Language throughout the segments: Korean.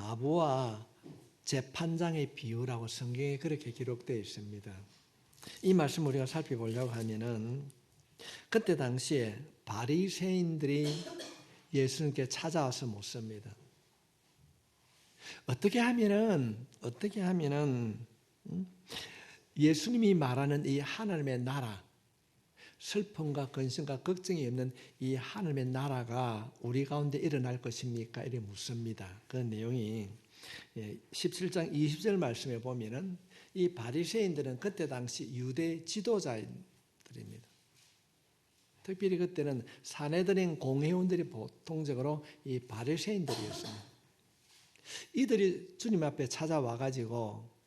가부와 재판장의 비유라고 성경에 그렇게 기록되어 있습니다. 이 말씀 우리가 살펴보려고 하면은 그때 당시에 바리새인들이 예수님께 찾아와서 묻습니다. 어떻게 하면은 어떻게 하면은 음? 예수님이 말하는 이 하나님의 나라 슬픔과 근심과 걱정이 없는 이 하나님의 나라가 우리 가운데 일어날 것입니까? 이래 묻습니다. 그 내용이 17장 20절 말씀에 보면은 이 바리새인들은 그때 당시 유대 지도자들입니다. 특별히 그때는 사내들인 공회원들이 보통적으로 이 바리새인들이었습니다. 이들이 주님 앞에 찾아와 가지고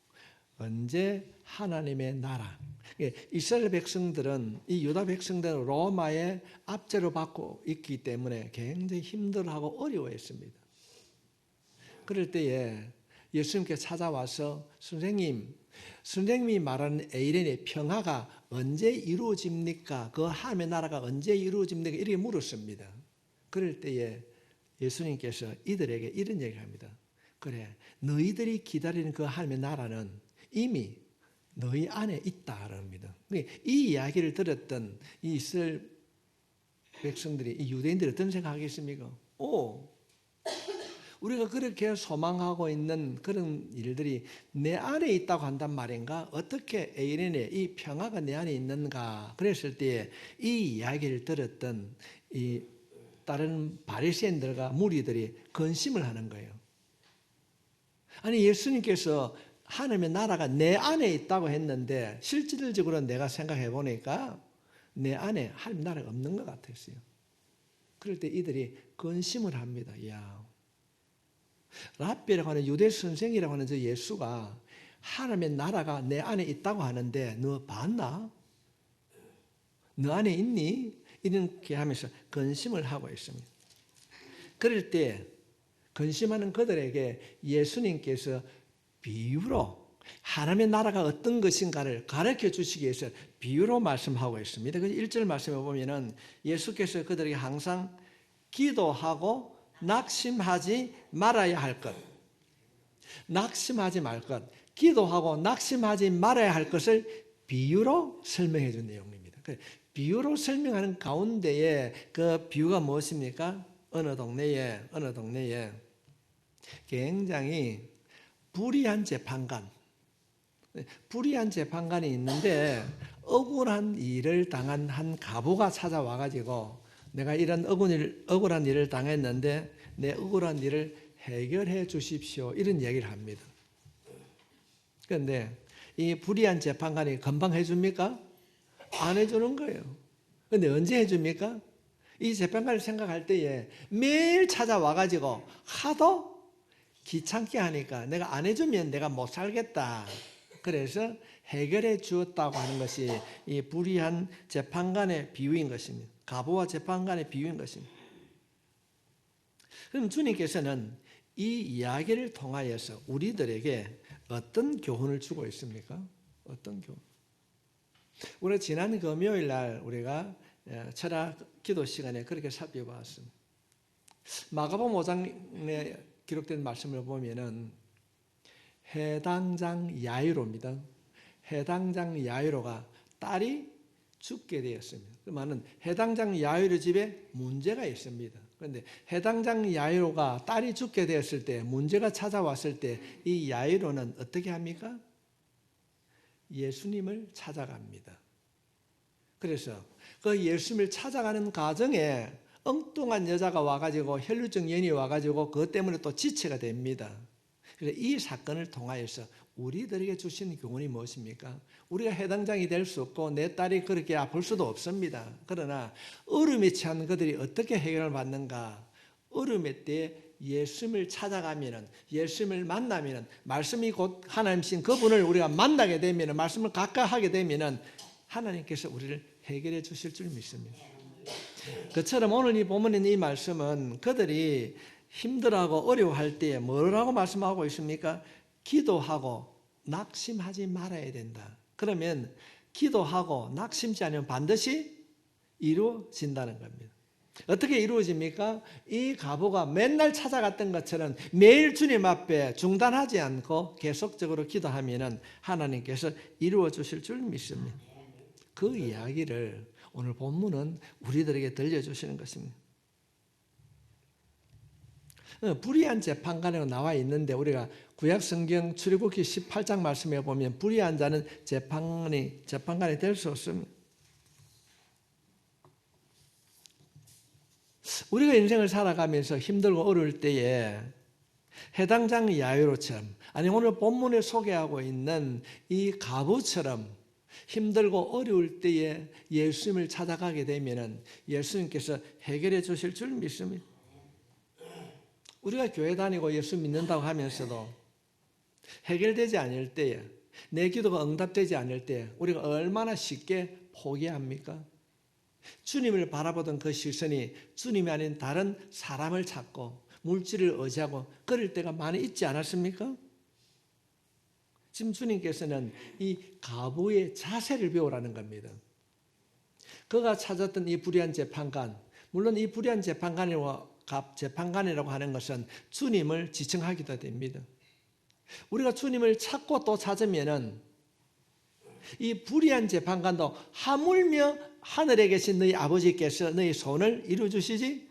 언제 하나님의 나라 예, 이스라엘 백성들은 이 유다 백성들은 로마의 압제를 받고 있기 때문에 굉장히 힘들어하고 어려워했습니다. 그럴 때에 예수님께 찾아와서 선생님, 선생님이 말하는 에이렌의 평화가 언제 이루어집니까? 그 하나님의 나라가 언제 이루어집니까? 이렇게 물었습니다. 그럴 때에 예수님께서 이들에게 이런 얘기를 합니다. 그래, 너희들이 기다리는 그 하나님의 나라는 이미 너희 안에 있다 그럽니다. 이 이야기를 들었던 이 이스라엘 백성들이 이 유대인들이 어떤 생각하겠습니까? 오, 우리가 그렇게 소망하고 있는 그런 일들이 내 안에 있다고 한단 말인가? 어떻게 에이렌의 이 평화가 내 안에 있는가? 그랬을 때 이 이야기를 들었던 이 다른 바리새인들과 무리들이 근심을 하는 거예요. 아니 예수님께서 하나님의 나라가 내 안에 있다고 했는데 실질적으로 내가 생각해 보니까 내 안에 하나님 나라가 없는 것 같았어요. 그럴 때 이들이 근심을 합니다. 야, 라비라고 하는 유대 선생이라고 하는 저 예수가 하나님의 나라가 내 안에 있다고 하는데 너 봤나? 너 안에 있니? 이렇게 하면서 근심을 하고 있습니다. 그럴 때 근심하는 그들에게 예수님께서 비유로 하나님의 나라가 어떤 것인가를 가르쳐 주시기 위해서 비유로 말씀하고 있습니다. 그 1절 말씀에 보면은 예수께서 그들에게 항상 기도하고 낙심하지 말아야 할 것. 낙심하지 말 것. 기도하고 낙심하지 말아야 할 것을 비유로 설명해 준 내용입니다. 비유로 설명하는 가운데에 그 비유가 무엇입니까? 어느 동네에, 어느 동네에 굉장히 불의한 재판관, 불의한 재판관이 있는데 억울한 일을 당한 한 가부가 찾아와 가지고 내가 이런 억울한 일을 당했는데 내 억울한 일을 해결해 주십시오. 이런 얘기를 합니다. 그런데 이 불의한 재판관이 금방 해줍니까? 안 해주는 거예요. 근데 언제 해줍니까? 이 재판관을 생각할 때에 매일 찾아와가지고 하도 귀찮게 하니까 내가 안 해주면 내가 못 살겠다. 그래서 해결해 주었다고 하는 것이 이 불의한 재판관의 비유인 것입니다. 가부와 재판관의 비유인 것입니다. 그럼 주님께서는 이 이야기를 통하여서 우리들에게 어떤 교훈을 주고 있습니까? 어떤 교훈? 우리 지난 금요일 날 우리가 예, 철학 기도 시간에 그렇게 살펴봤습니다. 마가복 5장에 기록된 말씀을 보면은 해당장 야이로입니다. 해당장 야이로가 딸이 죽게 되었습니다. 그 말은 해당장 야이로 집에 문제가 있습니다. 그런데 해당장 야이로가 딸이 죽게 되었을 때 문제가 찾아왔을 때 이 야이로는 어떻게 합니까? 예수님을 찾아갑니다. 그래서 그 예수님을 찾아가는 과정에 엉뚱한 여자가 와가지고 혈류증 연이 와가지고 그것 때문에 또 지체가 됩니다. 그래서 이 사건을 통하여서 우리들에게 주신 교훈이 무엇입니까? 우리가 해당장이 될 수 없고 내 딸이 그렇게 아플 수도 없습니다. 그러나 얼음에 취한 그들이 어떻게 해결을 받는가? 얼음의 때 예수님을 찾아가면은 예수님을 만나면은 말씀이 곧 하나님신 그분을 우리가 만나게 되면은 말씀을 가까이 하게 되면은 하나님께서 우리를 해결해 주실 줄 믿습니다. 그처럼 오늘 이 본문의 이 말씀은 그들이 힘들어하고 어려워할 때에 뭐라고 말씀하고 있습니까? 기도하고 낙심하지 말아야 된다. 그러면 기도하고 낙심지 않으면 반드시 이루어진다는 겁니다. 어떻게 이루어집니까? 이 가보가 맨날 찾아갔던 것처럼 매일 주님 앞에 중단하지 않고 계속적으로 기도하면은 하나님께서 이루어 주실 줄 믿습니다. 그 이야기를 오늘 본문은 우리들에게 들려주시는 것입니다. 어, 불의한 재판관이라고 나와 있는데 우리가 구약 성경 출애굽기 18장 말씀에 보면 불의한 자는 재판관이 재판관이 될 수 없습니다. 우리가 인생을 살아가면서 힘들고 어려울 때에 해당장 야유로처럼 아니 오늘 본문에 소개하고 있는 이 가부처럼 힘들고 어려울 때에 예수님을 찾아가게 되면은 예수님께서 해결해 주실 줄 믿습니다. 우리가 교회 다니고 예수 믿는다고 하면서도 해결되지 않을 때에 내 기도가 응답되지 않을 때 우리가 얼마나 쉽게 포기합니까? 주님을 바라보던 그 시선이 주님이 아닌 다른 사람을 찾고 물질을 의지하고 그럴 때가 많이 있지 않았습니까? 지금 주님께서는 이 가부의 자세를 배우라는 겁니다. 그가 찾았던 이 불의한 재판관, 물론 이 불의한 재판관이와 재판관이라고 하는 것은 주님을 지칭하기도 됩니다. 우리가 주님을 찾고 또 찾으면은 이 불의한 재판관도 하물며 하늘에 계신 너희 아버지께서 너희 손을 이루어 주시지.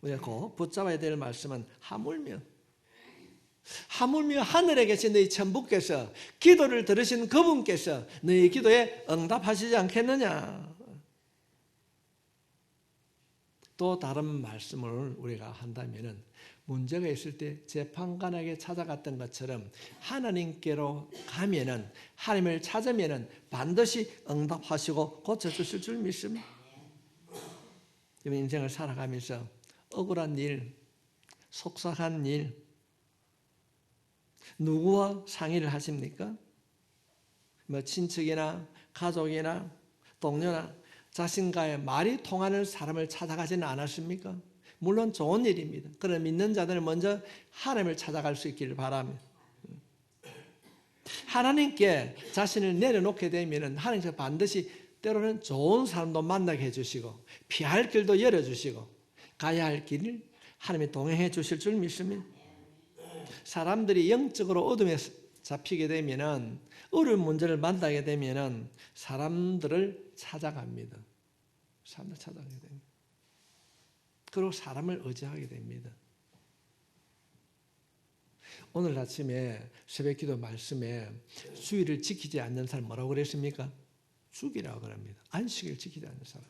우리가 꼭 붙잡아야 될 말씀은 하물며 하물며 하늘에 계신 너희 천부께서 기도를 들으신 그분께서 너희 기도에 응답하시지 않겠느냐. 또 다른 말씀을 우리가 한다면은 문제가 있을 때 재판관에게 찾아갔던 것처럼 하나님께로 가면은 하나님을 찾으면은 반드시 응답하시고 고쳐 주실 줄 믿습니다. 인생을 살아가면서 억울한 일, 속삭한 일, 누구와 상의를 하십니까? 뭐 친척이나 가족이나 동료나 자신과의 말이 통하는 사람을 찾아가지는 않았습니까? 물론 좋은 일입니다. 그러나 믿는 자들은 먼저 하나님을 찾아갈 수 있기를 바랍니다. 하나님께 자신을 내려놓게 되면 하나님께서 반드시 때로는 좋은 사람도 만나게 해주시고 피할 길도 열어주시고 가야 할 길을 하나님이 동행해 주실 줄 믿습니다. 사람들이 영적으로 어둠에 잡히게 되면은 어려운 문제를 만나게 되면은 사람들을 찾아갑니다. 사람들 찾아가게 됩니다. 그리고 사람을 의지하게 됩니다. 오늘 아침에 새벽기도 말씀에 주의를 지키지 않는 사람 뭐라고 그랬습니까? 죽이라고 그럽니다. 안식을 지키지 않는 사람.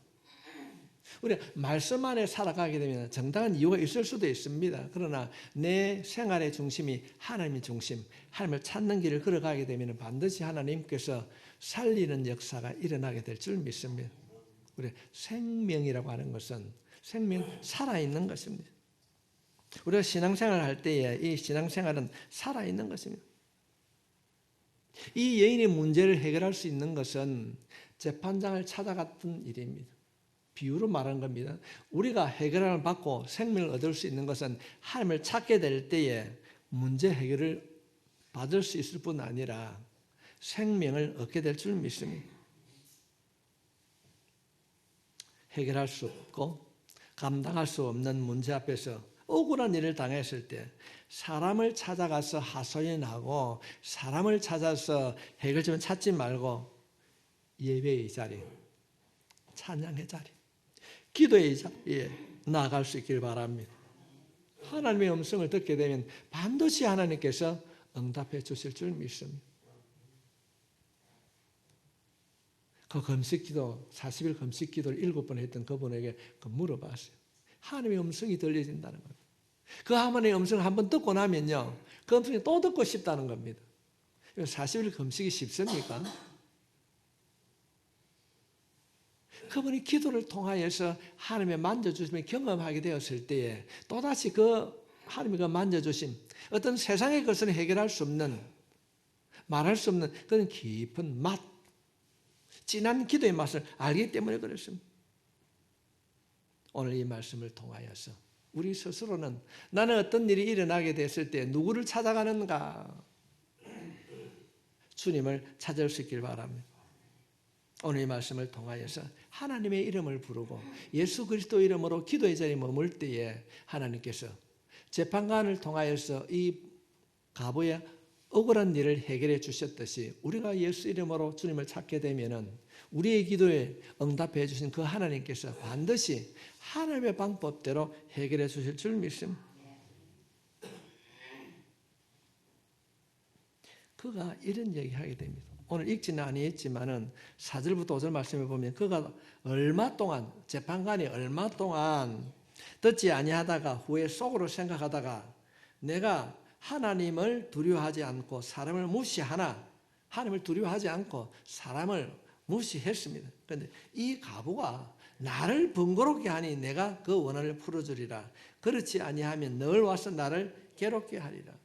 우리 말씀 안에 살아가게 되면 정당한 이유가 있을 수도 있습니다. 그러나 내 생활의 중심이 하나님의 중심, 하나님을 찾는 길을 걸어가게 되면 반드시 하나님께서 살리는 역사가 일어나게 될 줄 믿습니다. 우리 생명이라고 하는 것은 생명 살아있는 것입니다. 우리가 신앙생활을 할 때에 이 신앙생활은 살아있는 것입니다. 이 여인의 문제를 해결할 수 있는 것은 재판장을 찾아갔던 일입니다. 비유로 말하는 겁니다. 우리가 해결을 받고 생명을 얻을 수 있는 것은 하나님을 찾게 될 때에 문제 해결을 받을 수 있을 뿐 아니라 생명을 얻게 될 줄 믿습니다. 해결할 수 없고 감당할 수 없는 문제 앞에서 억울한 일을 당했을 때 사람을 찾아가서 하소연하고 사람을 찾아서 해결점을 찾지 말고 예배의 자리, 찬양의 자리, 기도의 자리에 나아갈 수 있길 바랍니다. 하나님의 음성을 듣게 되면 반드시 하나님께서 응답해 주실 줄 믿습니다. 그 금식기도 40일 금식기도를 일곱 번 했던 그분에게 그 물어봤어요. 하나님의 음성이 들려진다는 겁니다. 그 하나님의 음성을 한번 듣고 나면요. 그 음성이 또 듣고 싶다는 겁니다. 40일 금식이 쉽습니까? 그분이 기도를 통하여서 하나님의 만져주심을 경험하게 되었을 때에 또다시 그 하나님의 그 만져주심 어떤 세상의 것을 해결할 수 없는 말할 수 없는 그런 깊은 맛 진한 기도의 맛을 알기 때문에 그렇습니다. 오늘 이 말씀을 통하여서 우리 스스로는 나는 어떤 일이 일어나게 됐을 때 누구를 찾아가는가? 주님을 찾을 수 있길 바랍니다. 오늘 이 말씀을 통하여서 하나님의 이름을 부르고 예수 그리스도 이름으로 기도의 자리에 머물 때에 하나님께서 재판관을 통하여서 이 가부의 억울한 일을 해결해 주셨듯이 우리가 예수 이름으로 주님을 찾게 되면은 우리의 기도에 응답해 주신 그 하나님께서 반드시 하나님의 방법대로 해결해 주실 줄 믿습니다. 그가 이런 얘기하게 됩니다. 오늘 읽지는 아니했지만은 4절부터 5절 말씀에 보면 그가 얼마 동안 재판관이 얼마 동안 듣지 아니하다가 후에 속으로 생각하다가 내가 하나님을 두려워하지 않고 사람을 무시하나 하나님을 두려워하지 않고 사람을 무시했습니다. 그런데 이 가부가 나를 번거롭게 하니 내가 그 원한을 풀어주리라. 그렇지 아니하면 늘 와서 나를 괴롭게 하리라.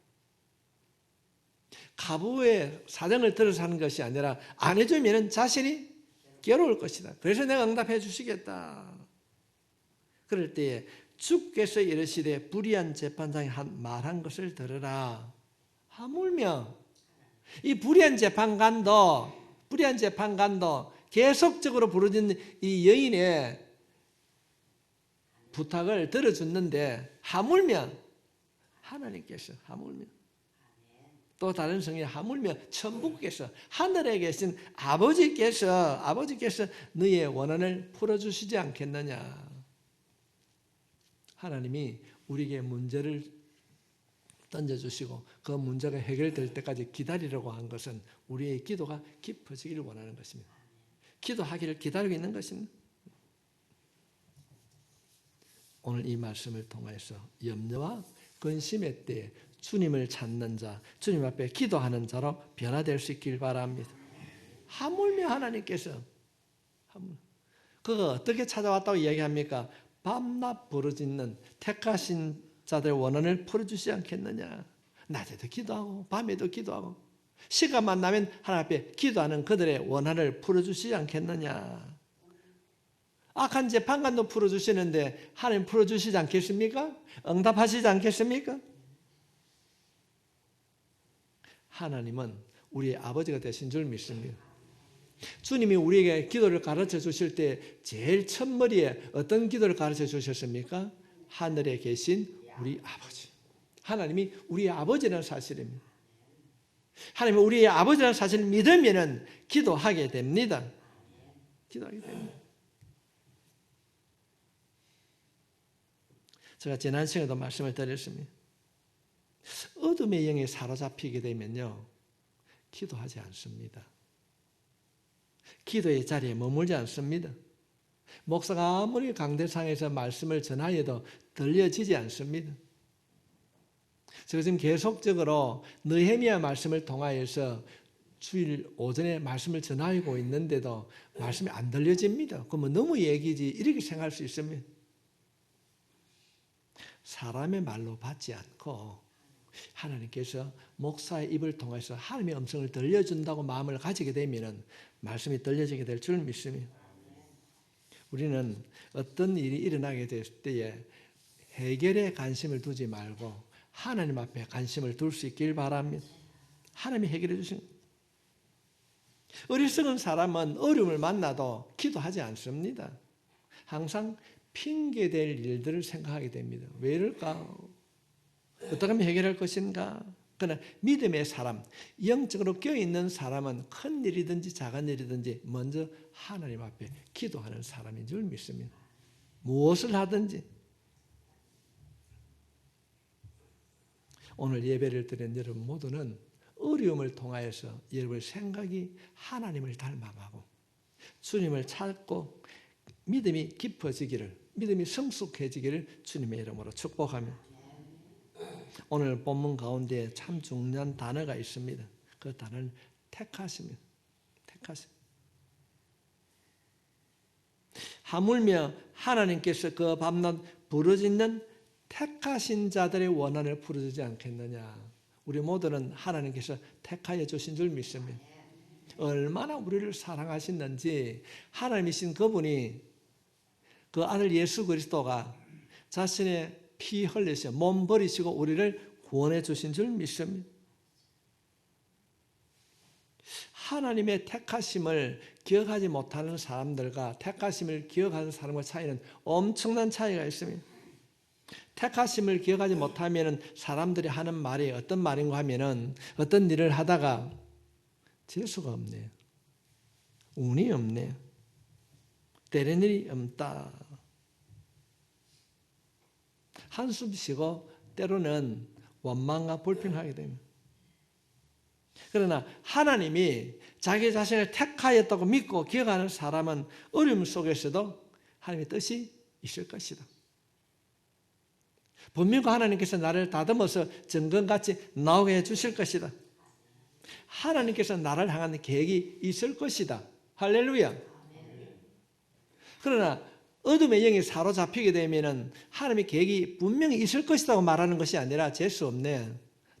가부의 사정을 들어서 하는 것이 아니라 안 해주면 자신이 괴로울 것이다. 그래서 내가 응답해 주시겠다. 그럴 때에 주께서 이르시되 불의한 재판장이 한 말한 것을 들으라. 하물며 이 불의한 재판관도 불의한 재판관도 계속적으로 부르짖는 이 여인의 부탁을 들어줬는데 하물며 하나님께서 하물며 또 다른 성에 하물며 천부께서 하늘에 계신 아버지께서 아버지께서 너의 원한을 풀어주시지 않겠느냐 하나님이 우리에게 문제를 던져주시고 그 문제가 해결될 때까지 기다리려고 한 것은 우리의 기도가 깊어지기를 원하는 것입니다. 기도하기를 기다리고 있는 것입니다. 오늘 이 말씀을 통해서 염려와 근심의 때에 주님을 찾는 자, 주님 앞에 기도하는 자로 변화될 수 있길 바랍니다. 하물며 하나님께서 그거 어떻게 찾아왔다고 이야기합니까? 밤낮 부르짖는 택하신 자들 원한을 풀어주지 않겠느냐? 낮에도 기도하고 밤에도 기도하고 시간만 나면 하나님 앞에 기도하는 그들의 원한을 풀어주시지 않겠느냐? 악한 재판관도 풀어주시는데 하나님 풀어주시지 않겠습니까? 응답하시지 않겠습니까? 하나님은 우리의 아버지가 되신 줄 믿습니다. 주님이 우리에게 기도를 가르쳐 주실 때 제일 첫머리에 어떤 기도를 가르쳐 주셨습니까? 하늘에 계신 우리 아버지. 하나님이 우리의 아버지라는 사실입니다. 하나님이 우리의 아버지라는 사실을 믿으면 기도하게 됩니다. 기도하게 됩니다. 제가 지난 시간에도 말씀을 드렸습니다. 어둠의 영에 사로잡히게 되면요. 기도하지 않습니다. 기도의 자리에 머물지 않습니다. 목사가 아무리 강대상에서 말씀을 전하여도 들려지지 않습니다. 제가 지금 계속적으로 느헤미야 말씀을 통하여서 주일 오전에 말씀을 전하고 있는데도 말씀이 안 들려집니다. 그러면 너무 얘기지 이렇게 생각할 수 있습니다. 사람의 말로 받지 않고 하나님께서 목사의 입을 통해서 하나님의 음성을 들려준다고 마음을 가지게 되면 말씀이 들려지게 될 줄 믿습니다. 우리는 어떤 일이 일어나게 될 때에 해결에 관심을 두지 말고 하나님 앞에 관심을 둘 수 있길 바랍니다. 하나님이 해결해 주신 어리석은 사람은 어려움을 만나도 기도하지 않습니다. 항상 핑계될 일들을 생각하게 됩니다. 왜 이럴까? 어떻게 하면 해결할 것인가? 그러나 믿음의 사람, 영적으로 껴있는 사람은 큰 일이든지 작은 일이든지 먼저 하나님 앞에 기도하는 사람인 줄 믿습니다. 무엇을 하든지. 오늘 예배를 드린 여러분 모두는 어려움을 통하여서 여러분의 생각이 하나님을 닮아가고 주님을 찾고 믿음이 깊어지기를, 믿음이 성숙해지기를 주님의 이름으로 축복합니다. 오늘 본문 가운데 참 중요한 단어가 있습니다. 그 단어는 택하십니다. 택하십. 하물며 하나님께서 그 밤낮 부르짖는 택하신 자들의 원한을 풀어주지 않겠느냐. 우리 모두는 하나님께서 택하여 주신 줄 믿습니다. 얼마나 우리를 사랑하시는지 하나님이신 그분이 그 아들 예수 그리스도가 자신의 피 흘리셔 몸 버리시고 우리를 구원해 주신 줄 믿습니다. 하나님의 택하심을 기억하지 못하는 사람들과 택하심을 기억하는 사람과 차이는 엄청난 차이가 있습니다. 택하심을 기억하지 못하면 사람들이 하는 말이 어떤 말인가 하면은 어떤 일을 하다가 재수가 없네. 운이 없네. 되는 일이 없다. 한숨 쉬고 때로는 원망과 불평하게 됩니다. 그러나 하나님이 자기 자신을 택하였다고 믿고 기억하는 사람은 어려움 속에서도 하나님의 뜻이 있을 것이다. 분명히 하나님께서 나를 다듬어서 정금같이 나오게 해주실 것이다. 하나님께서 나를 향한 계획이 있을 것이다. 할렐루야. 그러나 어둠의 영이 사로잡히게 되면 하나님의 계획이 분명히 있을 것이라고 말하는 것이 아니라 재수 없네.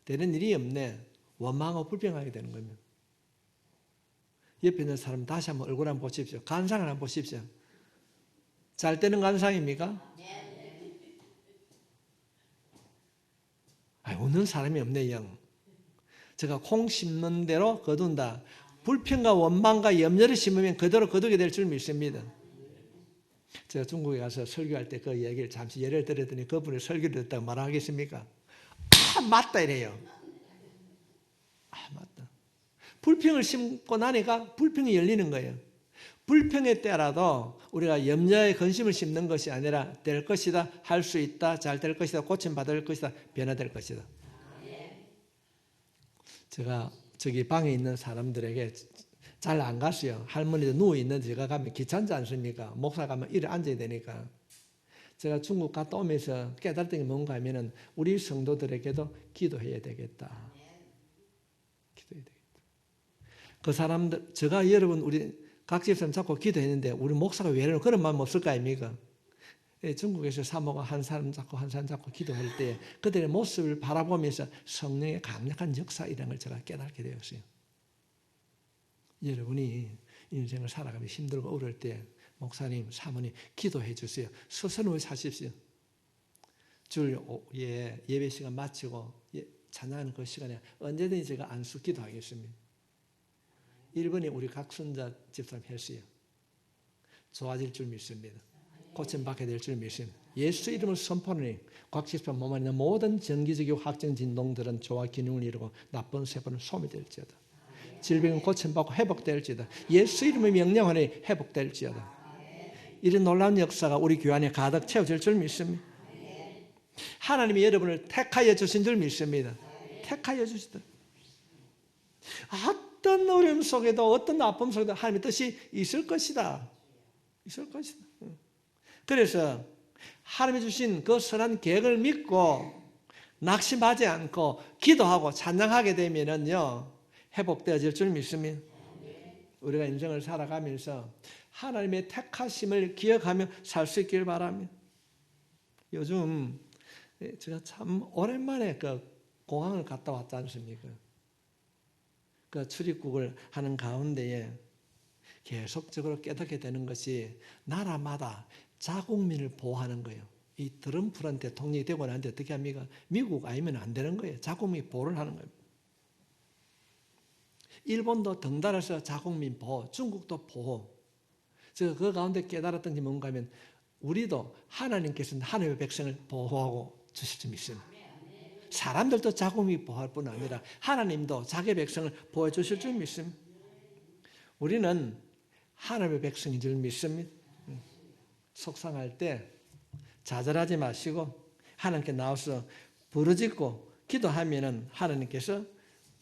되는 일이 없네. 원망하고 불평하게 되는 겁니다. 옆에 있는 사람 다시 한번 얼굴 한번 보십시오. 간상을 한번 보십시오. 잘 되는 간상입니까? 아, 웃는 사람이 없네, 영. 제가 콩 심는 대로 거둔다. 불평과 원망과 염려를 심으면 그대로 거두게 될 줄 믿습니다. 제가 중국에 가서 설교할 때 그 얘기를 잠시 예를 들었더니 그분이 설교를 듣다가 말하겠습니까? 아, 맞다 이래요. 아, 맞다. 불평을 심고 나니까 불평이 열리는 거예요. 불평의 때라도 우리가 염려의 근심을 심는 것이 아니라 될 것이다, 할 수 있다, 잘 될 것이다, 고침받을 것이다, 변화될 것이다. 제가 저기 방에 있는 사람들에게 잘 안 갔어요. 할머니도 누워 있는 제가 가면 귀찮지 않습니까? 목사 가면 이래 앉아야 되니까. 제가 중국 갔다 오면서 깨달은 게 뭔가 하면은 우리 성도들에게도 기도해야 되겠다. 기도해야 되겠다. 그 사람들, 제가 여러분 우리 각 집사람 잡고 기도했는데 우리 목사가 왜 그런 마음 없을 거 아닙니까? 예, 중국에서 사모가 한 사람 잡고 한 사람 잡고 기도할 때 그들의 모습을 바라보면서 성령의 강력한 역사 이런 걸 제가 깨닫게 되었어요. 여러분이 인생을 살아가며 힘들고 어려울 때 목사님, 사모님 기도해 주세요. 스스로 사십시오. 줄 예, 예배 시간 마치고 예, 찬양하는 그 시간에 언제든지 제가 안수 기도하겠습니다. 1번이 우리 각순자 집사람 했어요. 좋아질 줄 믿습니다. 고침받게 될 줄 믿습니다. 예수 이름을 선포하니 각 집사람 몸 안에 모든 정기적이고 확정 진동들은 조화 기능을 이루고 나쁜 세포는 소멸될지어다. 질병은 고침받고 회복될지어다. 예수 이름의 명령하니 회복될지어다. 이런 놀라운 역사가 우리 교회 안에 가득 채워질 줄 믿습니다. 하나님이 여러분을 택하여 주신 줄 믿습니다. 택하여 주시다. 어떤 어려움 속에도 어떤 아픔 속에도 하나님의 뜻이 있을 것이다. 있을 것이다. 그래서 하나님이 주신 그 선한 계획을 믿고 낙심하지 않고 기도하고 찬양하게 되면은요 회복되어질 줄 믿습니다. 우리가 인생을 살아가면서 하나님의 택하심을 기억하며 살 수 있길 바랍니다. 요즘 제가 참 오랜만에 그 공항을 갔다 왔지 않습니까? 그 출입국을 하는 가운데에 계속적으로 깨닫게 되는 것이 나라마다 자국민을 보호하는 거예요. 이 트럼프란 대통령이 되고 나는데 어떻게 합니까? 미국 아니면 안 되는 거예요. 자국민 보호를 하는 거예요. 일본도 덩달아서 자국민 보호, 중국도 보호. 그 가운데 깨달았던 게 뭔가 하면 우리도 하나님께서는 하나님의 백성을 보호하고 주실 줄 믿습니다. 사람들도 자국민 보호할 뿐 아니라 하나님도 자기 백성을 보호해 주실 줄 믿습니다. 우리는 하나님의 백성인 줄 믿습니다. 속상할 때 좌절하지 마시고 하나님께 나와서 부르짖고 기도하면은 하나님께서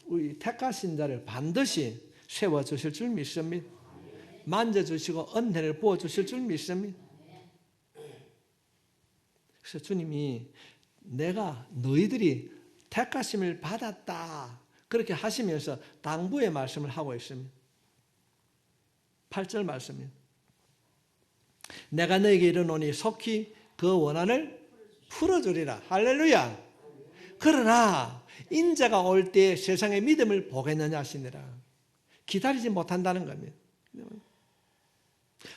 우리 택하 신 자를 반드시 세워 주실 줄 믿습니다. 만져 주시고 은혜를 부어 주실 줄 믿습니다. 그래서 주님이 내가 너희들이 택하심을 받았다. 그렇게 하시면서 당부의 말씀을 하고 있습니다. 8절 말씀입니다. 내가 너에게 이르노니 속히 그 원한을 풀어주리라. 할렐루야. 그러나 인자가 올 때 세상의 믿음을 보겠느냐 하시니라. 기다리지 못한다는 겁니다.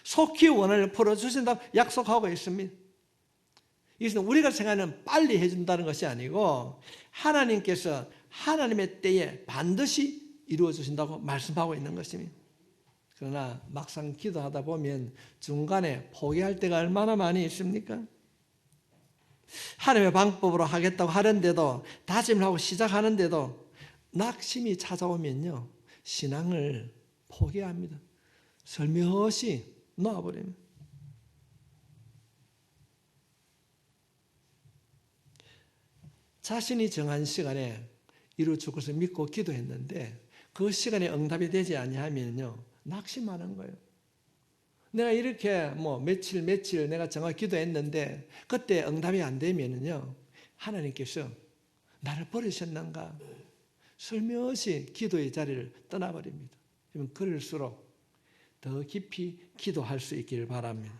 속히 원한을 풀어주신다고 약속하고 있습니다. 이것은 우리가 생각하는 빨리 해준다는 것이 아니고 하나님께서 하나님의 때에 반드시 이루어 주신다고 말씀하고 있는 것입니다. 그러나 막상 기도하다 보면 중간에 포기할 때가 얼마나 많이 있습니까? 하나님의 방법으로 하겠다고 하는데도 다짐을 하고 시작하는데도 낙심이 찾아오면요 신앙을 포기합니다. 설명없이 놓아버립니다. 자신이 정한 시간에 이루어질 것을 믿고 기도했는데 그 시간에 응답이 되지 아니하면요 낙심하는 거예요. 내가 이렇게 뭐 며칠 며칠 내가 정확히 기도했는데 그때 응답이 안 되면은요 하나님께서 나를 버리셨는가 설명없이 기도의 자리를 떠나버립니다. 그러면 그럴수록 더 깊이 기도할 수 있기를 바랍니다.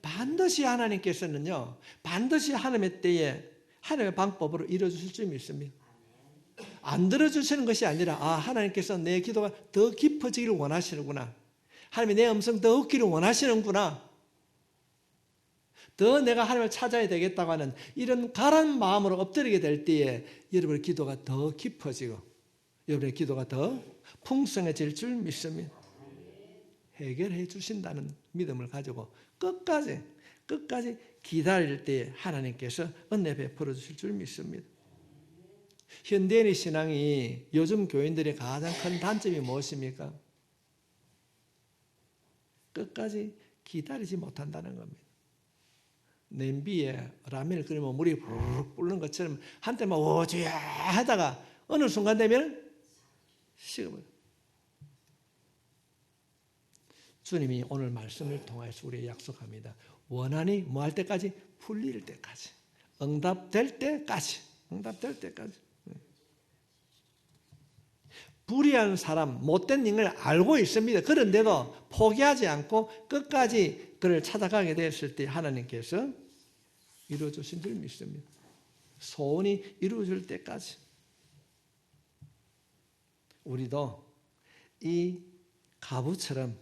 반드시 하나님께서는요 반드시 하나님의 때에 하나님의 방법으로 이루어주실 줄 믿습니다. 안 들어주시는 것이 아니라 아 하나님께서 내 기도가 더 깊어지기를 원하시는구나. 하나님이 내 음성 더 얻기를 원하시는구나. 더 내가 하나님을 찾아야 되겠다고 하는 이런 가란 마음으로 엎드리게 될 때에 여러분의 기도가 더 깊어지고 여러분의 기도가 더 풍성해질 줄 믿습니다. 해결해 주신다는 믿음을 가지고 끝까지 끝까지 기다릴 때 하나님께서 은혜 베풀어 주실 줄 믿습니다. 현대인의 신앙이 요즘 교인들의 가장 큰 단점이 무엇입니까? 끝까지 기다리지 못한다는 겁니다. 냄비에 라면을 끓이면 물이 부르륵 끓는 것처럼 한때만 오지야 하다가 어느 순간 되면 식어버려. 주님이 오늘 말씀을 통해서 우리에게 약속합니다. 원한이 뭐 할 때까지 풀릴 때까지 응답될 때까지 응답될 때까지 불의한 사람 못된 인을 알고 있습니다. 그런데도 포기하지 않고 끝까지 그를 찾아가게 됐을 때 하나님께서 이루어 주신 줄 믿습니다. 소원이 이루어질 때까지 우리도 이 가부처럼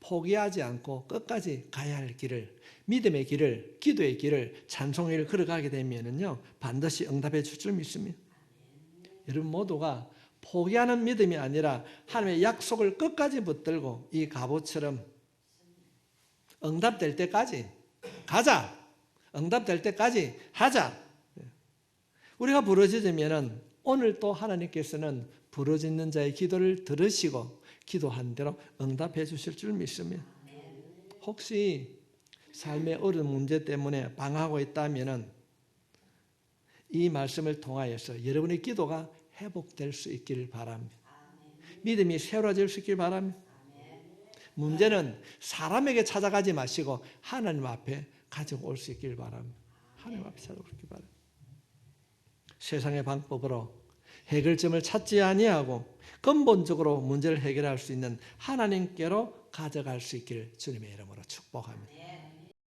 포기하지 않고 끝까지 가야 할 길을 믿음의 길을 기도의 길을 찬송의 길을 걸어가게 되면은요 반드시 응답해 줄 줄 믿습니다. 여러분 모두가 포기하는 믿음이 아니라 하나님의 약속을 끝까지 붙들고 이 갑옷처럼 응답될 때까지 가자. 응답될 때까지 하자. 우리가 부러지면은 오늘 또 하나님께서는 부러지는 자의 기도를 들으시고 기도한 대로 응답해 주실 줄 믿습니다. 혹시 삶의 어려운 문제 때문에 방하고 있다면은 이 말씀을 통하여서 여러분의 기도가 회복될 수 있기를 바랍니다. 믿음이 새로워질 수 있기를 바랍니다. 문제는 사람에게 찾아가지 마시고 하나님 앞에 가지고 올 수 있기를 바랍니다. 하나님 앞에 찾아올 수 있기를 바랍니다. 세상의 방법으로 해결점을 찾지 아니하고 근본적으로 문제를 해결할 수 있는 하나님께로 가져갈 수 있기를 주님의 이름으로 축복합니다.